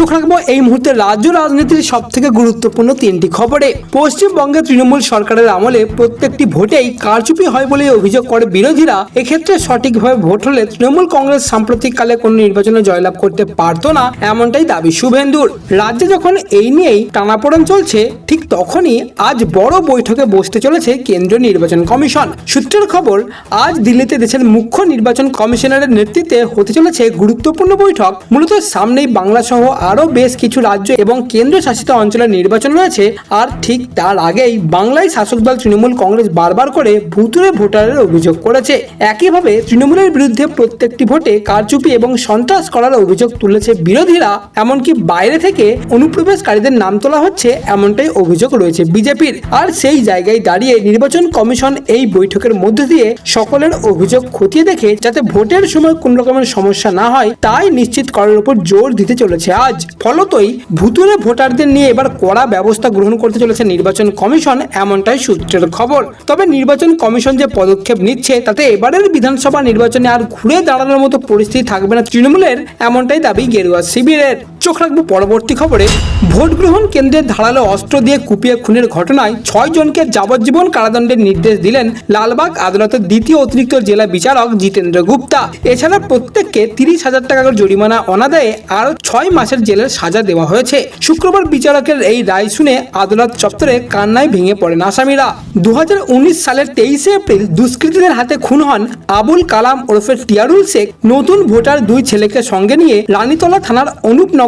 চোখ রাখব এই মুহূর্তে রাজ্য রাজনীতির সব থেকে গুরুত্বপূর্ণ তিনটি খবরে। পশ্চিমবঙ্গে তৃণমূল সরকারের আমলে প্রত্যেকটি ভোটেই কারচুপি হয় বলে অভিযোগ করে বিরোধীরা। এক্ষেত্রে সঠিকভাবে ভোট হলে তৃণমূল কংগ্রেস সাম্প্রতিককালে কোনো নির্বাচনে জয়লাভ করতে পারতো না, এমনটাই দাবি শুভেন্দুর। রাজ্যে যখন এই নিয়েই টানাপোড়েন চলছে, ঠিক তখনই আজ বড় বৈঠকে বসতে চলেছে কেন্দ্রীয় নির্বাচন কমিশন। সূত্রের খবর, আজ দিল্লিতে দেশের মুখ্য নির্বাচন কমিশনারের নেতৃত্বে হতে চলেছে গুরুত্বপূর্ণ বৈঠক। মূলত সামনেই বাংলা সহ আরও বেশ কিছু রাজ্য এবং কেন্দ্রশাসিত অঞ্চলের নির্বাচন রয়েছে, আর ঠিক তার আগেই বাংলায় শাসক দল তৃণমূল কংগ্রেস বারবার করে ভুতুরে ভোটারের অভিযোগ করেছে। একইভাবে তৃণমূলের বিরুদ্ধে প্রত্যেকটি ভোটে কারচুপি এবং সন্ত্রাস করার অভিযোগ তুলেছে বিরোধীরা, এমনকি বাইরে থেকে অনুপ্রবেশকারীদের নাম তোলা হচ্ছে এমনটাই অভিযোগ রয়েছে বিজেপির। আর সেই জায়গায় দাঁড়িয়ে নির্বাচন কমিশন এই বৈঠকের মধ্য দিয়ে সকলের অভিযোগ খতিয়ে দেখে যাতে ভোটের সময় কোন রকমের সমস্যা না হয়, তাই নিশ্চিত করার উপর জোর দিতে চলেছে আজ। ফলতই ভুতুরে ভোটারদের নিয়ে এবার কড়া ব্যবস্থা গ্রহণ করতে চলেছে নির্বাচন কমিশন, এমনটাই সূত্রের খবর। তবে নির্বাচন কমিশন যে পদক্ষেপ নিচ্ছে, তাতে এবারের বিধানসভা নির্বাচনে আর ঘুরে দাঁড়ানোর মতো পরিস্থিতি থাকবে না তৃণমূলের, এমনটাই দাবি গেরুয়া শিবিরের। চোখ রাখব পরবর্তী খবরে। ভোট গ্রহণ কেন্দ্রে ধারালো অস্ত্র দিয়ে কুপিয়ে খুনের ঘটনায় ছয় জনকে যাবজ্জীবন কারাদণ্ডের নির্দেশ দিলেন লালবাগ আদালতের দ্বিতীয় অতিরিক্ত জেলা বিচারক জিতেন্দ্র গুপ্তা। এছাড়া প্রত্যেককে তিরিশ হাজার টাকা করে জরিমানা অনাদায়ে আরও ছয় মাসের জেলের সাজা দেওয়া হয়েছে। শুক্রবার বিচারকের এই রায় শুনে আদালত চত্বরে কান্নায় ভেঙে পড়েন আসামিরা। দু হাজার উনিশ সালের তেইশে এপ্রিল দুষ্কৃতীদের হাতে খুন হন আবুল কালাম ওরফে টিয়ারুল শেখ। নতুন ভোটার দুই ছেলেকে সঙ্গে নিয়ে রানীতলা থানার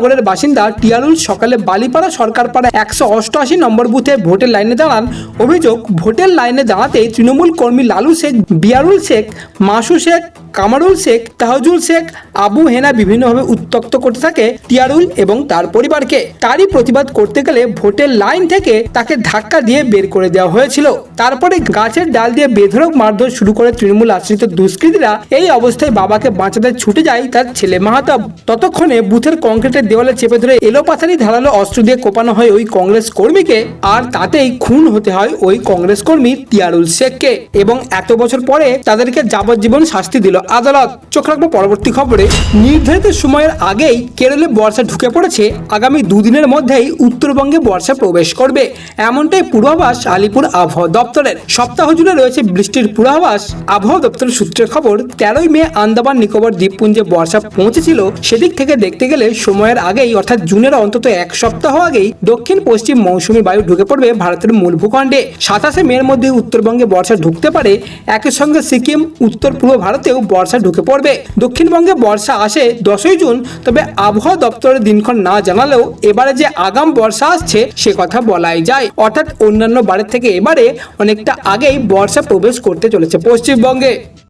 অনুপনগরের বাসিন্দা টিয়ারুল সকালে বালিপাড়া সরকারপাড়া একশো অষ্টআশি নম্বর বুথে ভোটের লাইনে দাঁড়ান। অভিযোগ, ভোটের লাইনে দাঁড়াতেই তৃণমূল কর্মী লালু শেখ, বিয়ারুল শেখ, মাসু শেখ, কামারুল শেখ, তাহজুল শেখ, আবু হেনা বিভিন্নভাবে উত্তক্ত করতে থাকে টিয়ারুল এবং তার পরিবারকে। তারই প্রতিবাদ করতে গেলে ভোটের লাইন থেকে তাকে ধাক্কা দিয়ে বের করে দেওয়া হয়েছিল। তারপরে গাছের ডাল দিয়ে বেধরক মারধর শুরু করে তৃণমূল আশ্রিত দুষ্কৃতীরা এই অবস্থায় বাবাকে বাঁচাতে ছুটে যায় তার ছেলে মাহাতাব। ততক্ষণে বুথের কংক্রিটের দেওয়ালে চেপে ধরে এলোপাথারি ধারালো অস্ত্র দিয়ে কোপানো হয় ওই কংগ্রেস কর্মীকে। আর তাতেই খুন হতে হয় ওই কংগ্রেস কর্মী তিয়ারুল শেখকে। এবং এত বছর পরে তাদেরকে যাবজ্জীবন শাস্তি দিল আদালত। চোখ রাখব পরবর্তী খবরে। নির্ধারিত সময়ের আগেই কেরলে বর্ষা ঢুকে পড়েছে। আগামী দুদিনের মধ্যেই উত্তরবঙ্গে বর্ষা প্রবেশ করবে। এমনটাই পূর্বাভাস আলিপুর আবহাওয়া দপ্তরের। সপ্তাহ জুড়ে রয়েছে বৃষ্টির পূর্বাভাস। আবহাওয়া দপ্তরের সূত্রের খবর, তেরোই মে আন্দামান নিকোবর দ্বীপপুঞ্জে বর্ষা পৌঁছেছিল। সেদিক থেকে দেখতে গেলে সময়ের আগেই, অর্থাৎ জুনের অন্তত এক সপ্তাহ আগেই দক্ষিণ পশ্চিম মৌসুমি বায়ু ঢুকে পড়বে ভারতের মূল ভূখণ্ডে। সাতাশে মের মধ্যে উত্তরবঙ্গে বর্ষা ঢুকতে পারে। একই সঙ্গে সিকিম, উত্তর পূর্ব ভারতেও বর্ষা ঢুকে পড়বে। দক্ষিণবঙ্গে বর্ষা আসে দশই জুন, তবে আবহাওয়া দপ্তরের দিনক্ষণ না জানালেও এবারে যে আগাম বর্ষা আসছে, সে কথা বলাই যায়। অর্থাৎ অন্যান্য বারের থেকে এবারে অনেকটা আগেই বর্ষা প্রবেশ করতে চলেছে পশ্চিমবঙ্গে।